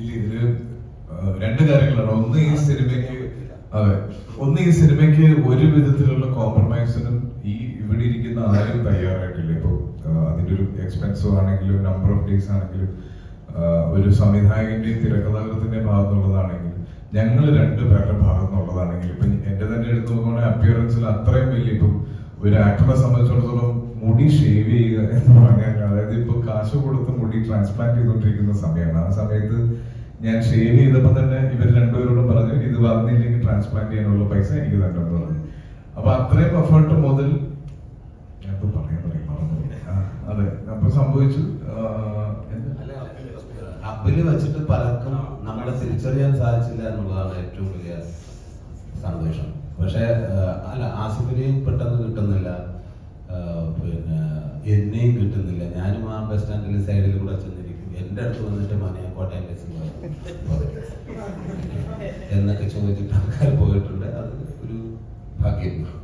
ഇല്ല ഇതിൽ രണ്ട് കാര്യങ്ങളാണ്. ഒന്ന് ഈ സിനിമയ്ക്ക് അതെ ഒന്ന് ഈ സിനിമയ്ക്ക് ഒരു വിധത്തിലുള്ള കോംപ്രമൈസിനും ഈ ഇവിടെ ഇരിക്കുന്ന ആരും തയ്യാറായിട്ടില്ല. ഇപ്പൊ അതിന്റെ ഒരു എക്സ്പെൻസോ ആണെങ്കിലും നമ്പർ ഓഫ് ഡേയ്സ് ആണെങ്കിലും ഒരു സംവിധായകന്റെയും തിരക്കഥാകൃത്തിന്റെ ഭാഗത്തുള്ളതാണെങ്കിലും ഞങ്ങൾ രണ്ടുപേരുടെ ഭാഗത്തുള്ളതാണെങ്കിലും ഇപ്പൊ എന്റെ തന്നെ എടുത്തു നോക്കുകയാണെങ്കിൽ അപ്പിയറൻസിൽ അത്രയും വലിയ ഇപ്പം ഒരു ആക്ടറെ സംബന്ധിച്ചിടത്തോളം മുടി ഷേവ് ചെയ്യുക എന്ന് പറഞ്ഞാൽ അതായത് ഇപ്പൊ കാശ് കൊടുത്ത് മുടി ട്രാൻസ്പ്ലാന്റ് ചെയ്തുകൊണ്ടിരിക്കുന്ന സമയമാണ്. ആ സമയത്ത് ഞാൻ ഷേവ് ചെയ്തപ്പോൾ തന്നെ ഇവർ രണ്ടുപേരോടും പറഞ്ഞു ഇത് വന്നില്ലെങ്കിൽ ട്രാൻസ്പ്ലാന്റ് ചെയ്യാനുള്ള പൈസ എനിക്ക് തന്നെ പറഞ്ഞു. അപ്പൊ അത്രയും എഫേർട്ട് മുതൽ ഞാൻ പറയാൻ പറയും. അതെ അപ്പൊ സംഭവിച്ചു. അപ്പിൽ വെച്ചിട്ട് പലർക്കും നമ്മളെ തിരിച്ചറിയാൻ സാധിച്ചില്ല എന്നുള്ളതാണ് ഏറ്റവും വലിയ സന്തോഷം. പക്ഷെ അല്ല ആസിഫിനെയും പെട്ടെന്ന് കിട്ടുന്നില്ല. പിന്നെ എന്നെയും കിട്ടുന്നില്ല. ഞാനും ആ ബസ് സ്റ്റാൻഡിൽ സൈഡിൽ കൂടെ ചെന്നിരിക്കും. എന്റെ അടുത്ത് വന്നിട്ട് മനെ കോട്ടയം ബസ്സിൽ എന്നൊക്കെ ചോദിച്ചിട്ട് ആൾക്കാർ പോയിട്ടുണ്ട്. അത് ഒരു ഭാഗ്യമാണ്.